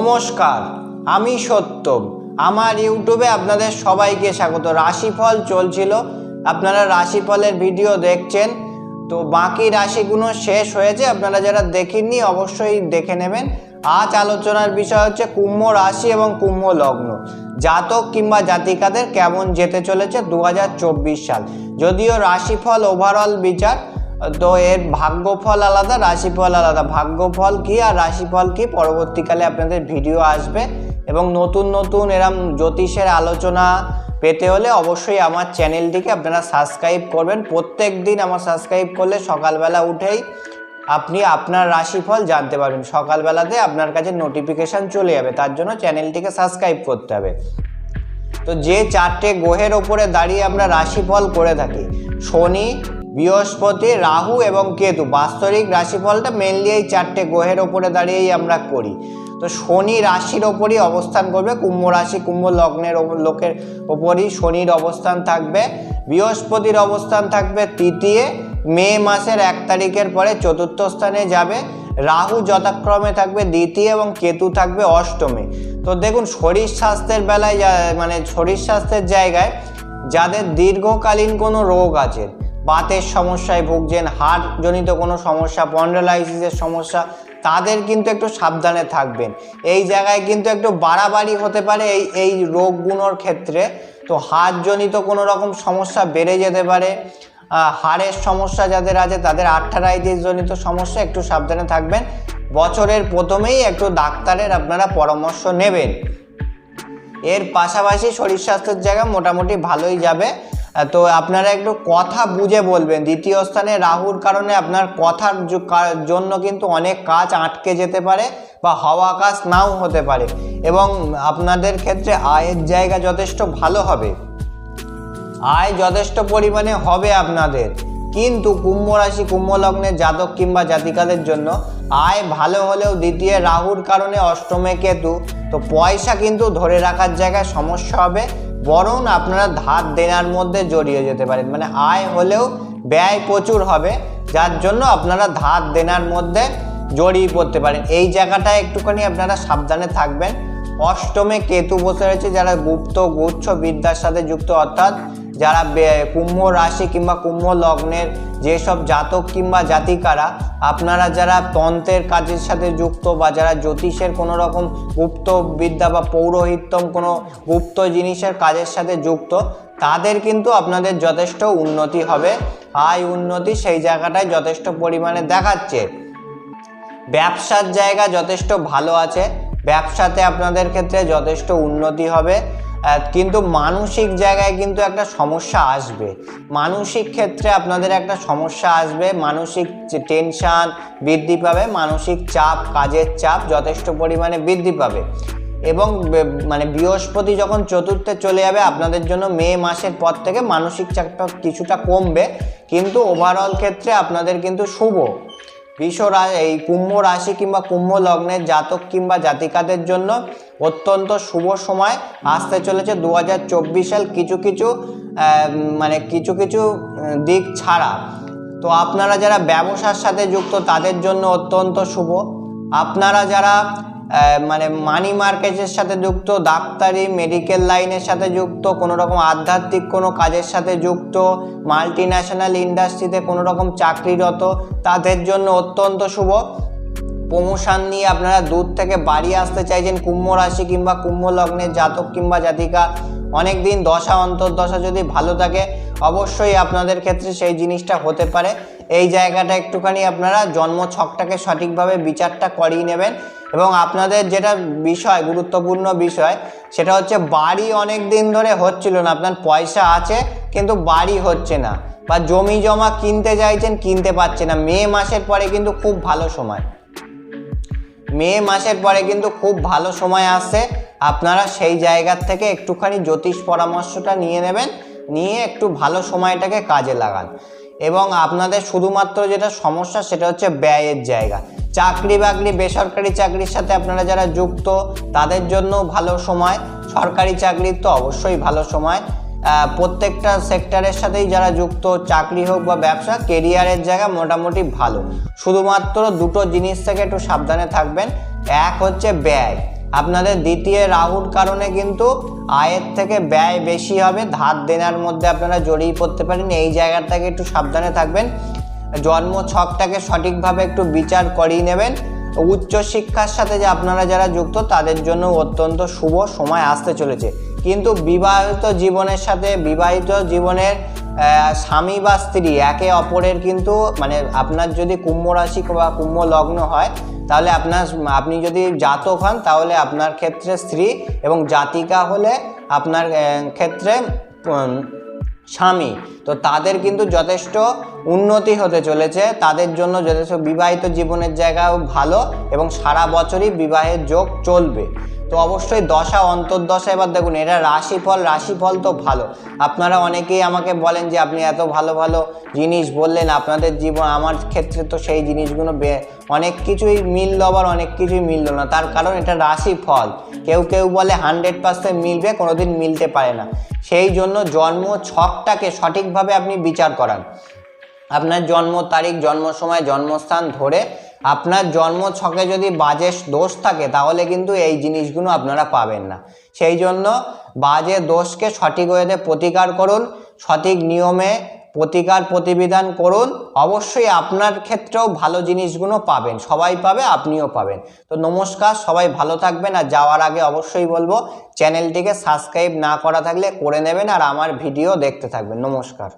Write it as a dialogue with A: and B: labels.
A: নমস্কার, আমি সত্যম। আমার ইউটিউবে আপনাদের সবাইকে স্বাগত। রাশিফল চলছিল। আপনারা রাশিফলের ভিডিও দেখছেন। তো বাকি রাশিগুলো শেষ হয়েছে। আপনারা যারা দেখেননি অবশ্যই দেখে নেবেন। আজ আলোচনার বিষয় হচ্ছে কুম্ভ রাশি এবং কুম্ভ লগ্ন। জাতক কিংবা জাতিকাদের কেমন যেতে চলেছে দু হাজার চব্বিশ সাল। যদিও রাশিফল ওভারঅল বিচার তো এর ভাগ্যফল আলাদা, রাশিফল আলাদা। ভাগ্যফল কি আর রাশিফল কি? পরবর্তীকালে আপনাদের ভিডিও আসবে। এবং নতুন নতুন এরম জ্যোতিষের আলোচনা পেতে হলে অবশ্যই আমার চ্যানেলটিকে আপনারা সাবস্ক্রাইব করবেন। প্রত্যেক দিন আমার সাবস্ক্রাইব করলে সকালবেলা উঠেই আপনি আপনার রাশিফল জানতে পারবেন। সকালবেলাতে আপনার কাছে নোটিফিকেশান চলে যাবে। তার জন্য চ্যানেলটিকে সাবস্ক্রাইব করতে হবে। তো যে চারটে গ্রহের ওপরে দাঁড়িয়ে আমরা রাশিফল করে থাকি, শনি বৃহস্পতি, রাহু এবং কেতু। বাস্তবিক রাশিফলটা মেনলি এই চারটে গ্রহের ওপরে দাঁড়িয়েই আমরা করি। তো শনি রাশির ওপরই অবস্থান করবে, কুম্ভ রাশি, কুম্ভ লগ্নের লোকের ওপরই শনির অবস্থান থাকবে। বৃহস্পতির অবস্থান থাকবে তৃতীয়, মে মাসের এক তারিখের পরে চতুর্থ স্থানে যাবে। রাহু যথাক্রমে থাকবে দ্বিতীয় এবং কেতু থাকবে অষ্টমে। তো দেখুন, শরীর স্বাস্থ্যের বেলায় মানে শরীর স্বাস্থ্যের জায়গায় যাদের দীর্ঘকালীন কোনো রোগ আছে বাতের সমস্যায় ভুগছেন হার্টজনিত কোনো সমস্যা পন্ডলাইসিসের সমস্যা, তাদের কিন্তু একটু সাবধানে থাকবেন। এই জায়গায় কিন্তু একটু বাড়াবাড়ি হতে পারে এই এই রোগগুলোর ক্ষেত্রে। তো হার্টজনিত কোনো রকম সমস্যা বেড়ে যেতে পারে। হাড়ের সমস্যা যাদের আছে, তাদের আর্থারাইটিস জনিত সমস্যা একটু সাবধানে থাকবেন। বছরের প্রথমেই একটু ডাক্তারের আপনারা পরামর্শ নেবেন। এর পাশাপাশি শরীর স্বাস্থ্যের জায়গা মোটামুটি ভালোই যাবে। তো আপনারা একটু কথা বুঝে বলবেন। দ্বিতীয় স্থানে রাহুর কারণে আপনার কথার জন্য কিন্তু অনেক কাজ আটকে যেতে পারে বা হওয়া কাজ নাও হতে পারে এবং আপনাদের ক্ষেত্রে আয়ের জায়গা যথেষ্ট ভালো হবে। আয় যথেষ্ট পরিমাণে হবে আপনাদের। কিন্তু কুম্ভ রাশি, কুম্ভ লগ্নের জাতক কিংবা জাতিকাদের জন্য আয় ভালো হলেও দ্বিতীয় রাহুর কারণে অষ্টমে কেতু। তো পয়সা কিন্তু ধরে রাখার জায়গায় সমস্যা হবে। বরং আপনারা ধার দেনার মধ্যে জড়িয়ে যেতে পারেন। মানে আয় হলেও ব্যয় প্রচুর হবে, যার জন্য আপনারা ধার দেনার মধ্যে জড়িয়ে পড়তে পারেন। এই জায়গাটা একটুখানি আপনারা সাবধানে থাকবেন। অষ্টমে কেতু বসে রয়েছে, যারা গুপ্ত, গুচ্ছ বিদ্যার সাথে যুক্ত, অর্থাৎ যারা কুম্ভ রাশি কিংবা কুম্ভ লগ্নের যেসব জাতক কিংবা জাতিকারা, আপনারা যারা তন্ত্রের কাজের সাথে যুক্ত বা যারা জ্যোতিষের কোনো রকম গুপ্ত বিদ্যা বা পৌরোহিত্যম কোনো গুপ্ত জিনিসের কাজের সাথে যুক্ত, তাদের কিন্তু আপনাদের যথেষ্ট উন্নতি হবে। আয় উন্নতি সেই জায়গাটায় যথেষ্ট পরিমাণে দেখাচ্ছে। ব্যবসার জায়গা যথেষ্ট ভালো আছে। ব্যবসাতে আপনাদের ক্ষেত্রে যথেষ্ট উন্নতি হবে। কিন্তু মানসিক জায়গায় কিন্তু একটা সমস্যা আসবে। মানসিক ক্ষেত্রে আপনাদের একটা সমস্যা আসবে, মানসিক টেনশান বৃদ্ধি পাবে, মানসিক চাপ, কাজের চাপ যথেষ্ট পরিমাণে বৃদ্ধি পাবে। এবং মানে বৃহস্পতি যখন চতুর্থে চলে যাবে, আপনাদের জন্য মে মাসের পর থেকে মানসিক চাপটা কিছুটা কমবে। কিন্তু ওভারঅল ক্ষেত্রে আপনাদের কিন্তু শুভ। বৃষ এই কুম্ভ রাশি কিংবা কুম্ভ লগ্নের জাতক কিংবা জাতিকাদের জন্য অত্যন্ত শুভ সময়। আসতে চলেছে দু সাল কিছু কিছু মানে কিছু কিছু দিক ছাড়া। তো আপনারা যারা ব্যবসার সাথে যুক্ত, তাদের জন্য অত্যন্ত শুভ। আপনারা যারা মানে মানি মার্কেটের সাথে যুক্ত ডাক্তারি মেডিকেল লাইনের সাথে যুক্ত, কোনো রকম আধ্যাত্মিক কোনো কাজের সাথে যুক্ত মাল্টি ন্যাশনাল ইন্ডাস্ট্রিতে কোনো রকম চাকরিরত, তাদের জন্য অত্যন্ত শুভ। প্রমোশন নিয়ে আপনারা দূর থেকে বাড়ি আসতে চাইছেন কুম্ভ রাশি কিংবা কুম্ভ লগ্নের জাতক কিংবা জাতিকা অনেক দিন দশা, অন্তর্দশা যদি ভালো থাকে, অবশ্যই আপনাদের ক্ষেত্রে সেই জিনিসটা হতে পারে। এই জায়গাটা একটুখানি আপনারা জন্ম ছকটাকে সঠিকভাবে বিচারটা করিয়ে নেবেন। এবং আপনাদের যেটা বিষয়, গুরুত্বপূর্ণ বিষয়, সেটা হচ্ছে বাড়ি অনেক দিন ধরে হচ্ছিল না। আপনার পয়সা আছে, কিন্তু বাড়ি হচ্ছে না। বা জমি জমা কিনতে চাইছেন, কিনতে পারছে না। মে মাসের পরে কিন্তু খুব ভালো সময়। মে মাসের পরে কিন্তু খুব ভালো সময় আসছে। আপনারা সেই জায়গার থেকে একটুখানি জ্যোতিষ পরামর্শটা নিয়ে নেবেন, নিয়ে একটু ভালো সময়টাকে কাজে লাগান। এবং আপনাদের শুধুমাত্র যেটা সমস্যা সেটা হচ্ছে ব্যয়ের জায়গা। চাকরি বাকরি বেসরকারি চাকরির সাথে আপনারা যারা যুক্ত, তাদের জন্য ভালো সময়। সরকারি চাকরির তো অবশ্যই ভালো সময়। প্রত্যেকটা সেক্টরের সাথেই যারা যুক্ত, চাকরি হোক বা ব্যবসা, কেরিয়ারের জায়গা মোটামুটি ভালো। শুধুমাত্র দুটো জিনিস থেকে একটু সাবধানে থাকবেন। এক হচ্ছে ব্যয়। আপনাদের দ্বিতীয় রাহুর কারণে কিন্তু আয়ের থেকে ব্যয় বেশি হবে। ধার দেনার মধ্যে আপনারা জড়িয়ে পড়তে পারেন। এই জায়গাটাকে একটু সাবধানে থাকবেন। জন্ম ছকটাকে সঠিকভাবে একটু বিচার করিয়ে নেবেন। উচ্চ শিক্ষার সাথে যে আপনারা যারা যুক্ত, তাদের জন্য অত্যন্ত শুভ সময় আসতে চলেছে। কিন্তু বিবাহিত জীবনের সাথে বিবাহিত জীবনের স্বামী বা স্ত্রী, একে অপরের কিন্তু মানে আপনার যদি কুম্ভ রাশি বা কুম্ভ লগ্ন হয়, তাহলে আপনার আপনি যদি জাতক হন, তাহলে আপনার ক্ষেত্রে স্ত্রী এবং জাতিকা হলে আপনার ক্ষেত্রে স্বামী। তো তাদের কিন্তু যথেষ্ট উন্নতি হতে চলেছে। তাদের জন্য যথেষ্ট বিবাহিত জীবনের জায়গাও ভালো এবং সারা বছরই বিবাহের যোগ চলবে। তো অবশ্যই দশা, অন্তর্দশা, এবার দেখুন, এটা রাশিফল রাশিফল তো ভালো। আপনারা অনেকেই আমাকে বলেন যে আপনি এত ভালো ভালো জিনিস বললেন, আপনাদের জীবন, আমার ক্ষেত্রে তো সেই জিনিসগুলো অনেক কিছুই মিললো, আবার অনেক কিছুই মিললো না। তার কারণ এটা রাশিফল। কেউ কেউ বলে হান্ড্রেড পার্সেন্ট মিলবে, কোনোদিন মিলতে পারে না। সেই জন্য জন্ম ছকটাকে সঠিকভাবে আপনি বিচার করান। আপনার জন্ম তারিখ জন্ম সময় জন্মস্থান ধরে আপনার জন্ম ছকে যদি বাজে দোষ থাকে, তাহলে কিন্তু এই জিনিসগুলো আপনারা পাবেন না। সেই জন্য বাজে দোষকে সঠিক ওয়েতে প্রতিকার করুন, সঠিক নিয়মে প্রতিকার প্রতিবিধান করুন। অবশ্যই আপনার ক্ষেত্রেও ভালো জিনিসগুলো পাবেন, সবাই পাবে, আপনিও পাবেন। তো নমস্কার, সবাই ভালো থাকবেন আর যাওয়ার আগে অবশ্যই বলব, চ্যানেলটিকে সাবস্ক্রাইব না করা থাকলে করে নেবেন আর আমার ভিডিও দেখতে থাকবেন। নমস্কার।